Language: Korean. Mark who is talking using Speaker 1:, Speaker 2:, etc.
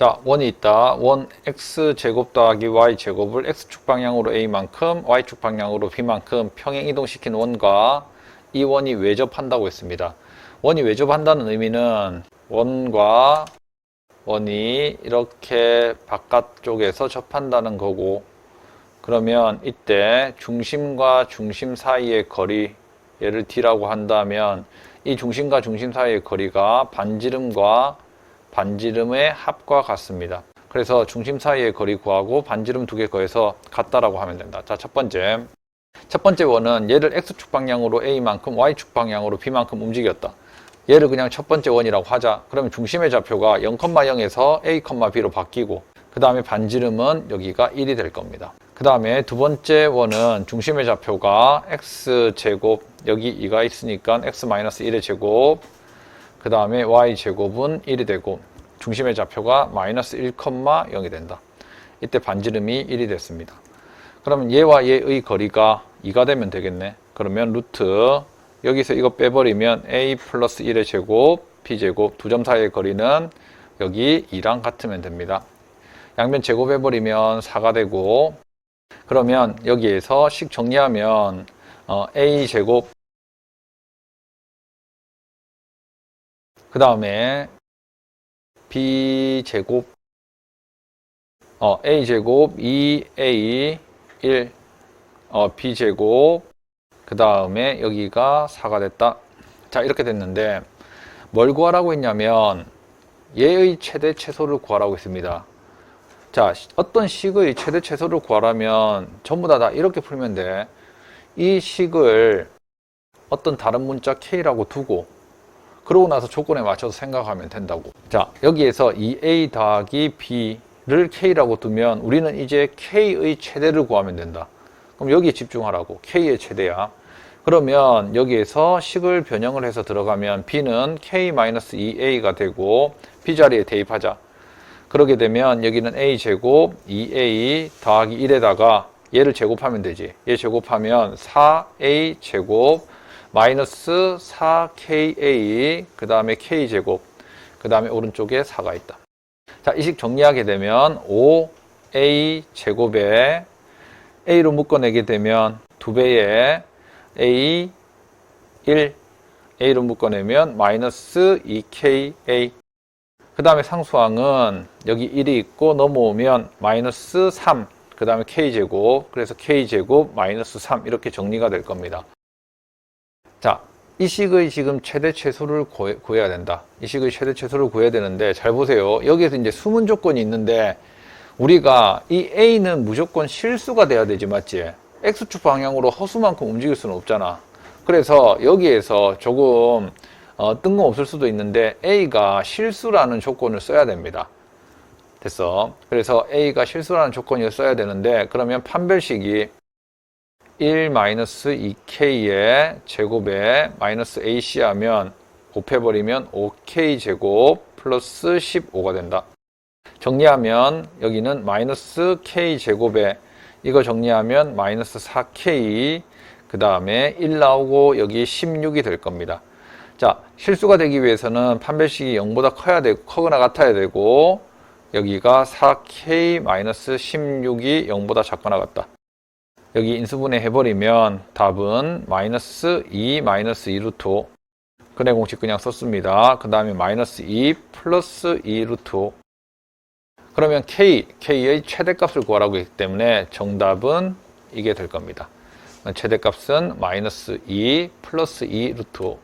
Speaker 1: 자, 원이 있다. 원 x제곱 더하기 y제곱을 x축 방향으로 a만큼 y축 방향으로 b만큼 평행 이동시킨 원과 이 원이 외접한다고 했습니다. 원이 외접한다는 의미는 원과 원이 이렇게 바깥쪽에서 접한다는 거고 그러면 이때 중심과 중심 사이의 거리 얘를 d라고 한다면 이 중심과 중심 사이의 거리가 반지름과 반지름의 합과 같습니다. 그래서 중심 사이의 거리 구하고 반지름 두개 더해서 같다라고 하면 된다. 자, 첫 번째. 첫 번째 원은 얘를 x축 방향으로 a만큼 y축 방향으로 b만큼 움직였다. 얘를 그냥 첫 번째 원이라고 하자. 그러면 중심의 좌표가 0,0에서 a, b로 바뀌고 그 다음에 반지름은 여기가 1이 될 겁니다. 그 다음에 두 번째 원은 중심의 좌표가 x제곱 여기 2가 있으니까 x-1의 제곱 그 다음에 y제곱은 1이 되고 중심의 좌표가 마이너스 1,0이 된다. 이때 반지름이 1이 됐습니다. 그러면 얘와 얘의 거리가 2가 되면 되겠네. 그러면 루트 여기서 이거 빼버리면 a 플러스 1의 제곱 b제곱 두점 사이의 거리는 여기 2랑 같으면 됩니다. 양변 제곱해버리면 4가 되고 그러면 여기에서 식 정리하면 어, a 제곱 그 다음에 b 제곱 어, a 제곱 2a 1 어, b 제곱 그 다음에 여기가 4가 됐다. 자 이렇게 됐는데 뭘 구하라고 했냐면 얘의 최대 최소를 구하라고 했습니다. 자 어떤 식의 최대 최소를 구하라면 전부 다, 다 이렇게 풀면 돼. 이 식을 어떤 다른 문자 k라고 두고 그러고 나서 조건에 맞춰서 생각하면 된다고. 자, 여기에서 2a 더하기 b를 k라고 두면 우리는 이제 k의 최대를 구하면 된다. 그럼 여기에 집중하라고. k의 최대야. 그러면 여기에서 식을 변형을 해서 들어가면 b는 k-2a가 되고 b 자리에 대입하자. 그러게 되면 여기는 a 제곱 2a 더하기 1에다가 얘를 제곱하면 되지. 얘 제곱하면 4a 제곱 마이너스 4ka 그 다음에 k제곱 그 다음에 오른쪽에 4가 있다. 자, 이 식 정리하게 되면 5a 제곱에 a로 묶어내게 되면 2배의 a 1 a로 묶어내면 마이너스 2ka 그 다음에 상수항은 여기 1이 있고 넘어오면 마이너스 3 그 다음에 k제곱 그래서 k제곱 마이너스 3 이렇게 정리가 될 겁니다. 자, 이 식의 지금 최대 최소를 구해 야 된다. 이 식의 최대 최소를 구해야 되는데 잘 보세요. 여기에서 이제 수문 조건이 있는데 우리가 이 A는 무조건 실수가 돼야 되지 맞지? X축 방향으로 허수만큼 움직일 수는 없잖아. 그래서 여기에서 조금 어, 뜬금없을 수도 있는데 A가 실수라는 조건을 써야 됩니다. 됐어. 그래서 A가 실수라는 조건을 써야 되는데 그러면 판별식이 1-2k의 제곱에 마이너스 ac 하면 곱해버리면 5k 제곱 플러스 15가 된다. 정리하면 여기는 마이너스 k 제곱에 이거 정리하면 마이너스 4k 그 다음에 1 나오고 여기 16이 될 겁니다. 자 실수가 되기 위해서는 판별식이 0보다 커야 되고 커거나 같아야 되고 여기가 4k 마이너스 16이 0보다 작거나 같다. 여기 인수분해 해버리면 답은 마이너스 2 마이너스 2 루트 5 근해 공식 그냥 썼습니다. 그 다음에 마이너스 2 플러스 2 루트 5 그러면 k, k의 최대값을 구하라고 했기 때문에 정답은 이게 될 겁니다. 최대값은 마이너스 2 플러스 2 루트 5